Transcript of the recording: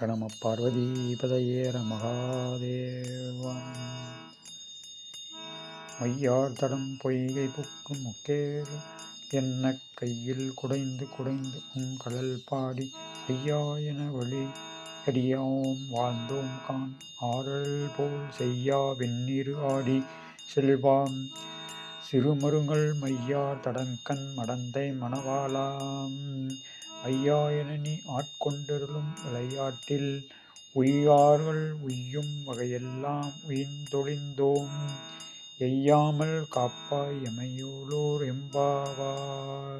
நம பார்வதீபதையே மகாதேவம் மையார் தடம் பொய்கை புக்கும் முக்கேர் என்ன கையில் குடைந்து குடைந்து உன் கடல் பாடி ஐயா என வழி அறியாம் வாழ்ந்தோம் கான் ஆறல் போல் செய்யா வெந்நீர் ஆடி செல்வாம் சிறுமருங்கள் மையார் தடங்கண் மடந்தை மணவாளாம் ஐயா நீ ஆட்கொண்டருளும் விளையாட்டில் உய்யார்கள் உய்யும் வகையெல்லாம் உயிர்ந்தொழிந்தோம் எய்யாமல் காப்பாய் எமையோலோர் எம்பாவாய்